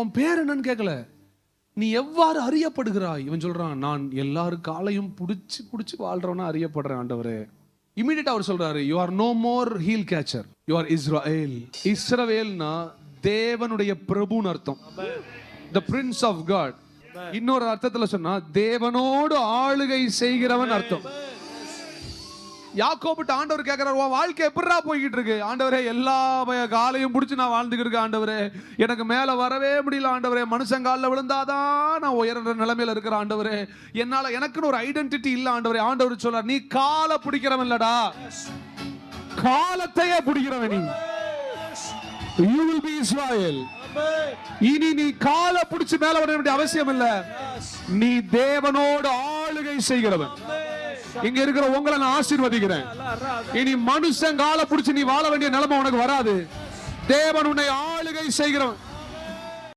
உன் பேர் என்னன்னு கேட்கல நீ எவ்வாறு அறியப்படுகிறாய்? இவன் சொல்றான் நான் எல்லாரு காலையும் புடிச்சு புடிச்சு வாழ்றவனா அறியப்படுறேன் ஆண்டவரே. இமீடியட்டா அவர் சொல்றாரு you are no more heel catcher you are Israel இஸ்ரவேல்னா தேவனுடைய பிரபுன்னு அர்த்தம். த பிரின்ஸ் ஆஃப் காட் இன்னொரு அர்த்தத்துல சொன்னா தேவனோடு ஆளுகை செய்கிறவன் அர்த்தம். யாக்கோபிட்ட ஆண்டவர் கேட்கிறார் உன் வாழ்க்கை எப்படிடா போய்கிட்டு இருக்கு ஆண்டவரே எல்லா காலையும் பிடிச்சி நான் வாழ்ந்துக்கிட்டு இருக்கேன் ஆண்டவரே. எனக்கு மேல வரவே முடியல ஆண்டவரே. மனுஷன் காலில் விழுந்தாதான் நான் உயர்ற நிலைமையில இருக்கிற ஆண்டவரே. என்னால எனக்குன்னு ஒரு ஐடென்டிட்டி இல்ல ஆண்டவரே. ஆண்டவர் சொல்றார் நீ காலை பிடிக்கிறவன் இல்லடா. காலத்தையே பிடிக்கிறவன் நீ. யூ வில் பி இஸ்ராயல் இனி நீ காலை பிடிச்சி மேல வர வேண்டிய அவசியம் இல்ல. நீ தேவனோடு ஆளுகை செய்கிறவன். இங்க இருக்கிற உங்களை நான் ஆசீர்வதிக்கிறேன். இனி மனுஷன் காலை பிடிச்சி நீ வாழ வேண்டிய நிலைமை உனக்கு வராது. தேவன் உன்னை ஆளுகை செய்கிறவன்.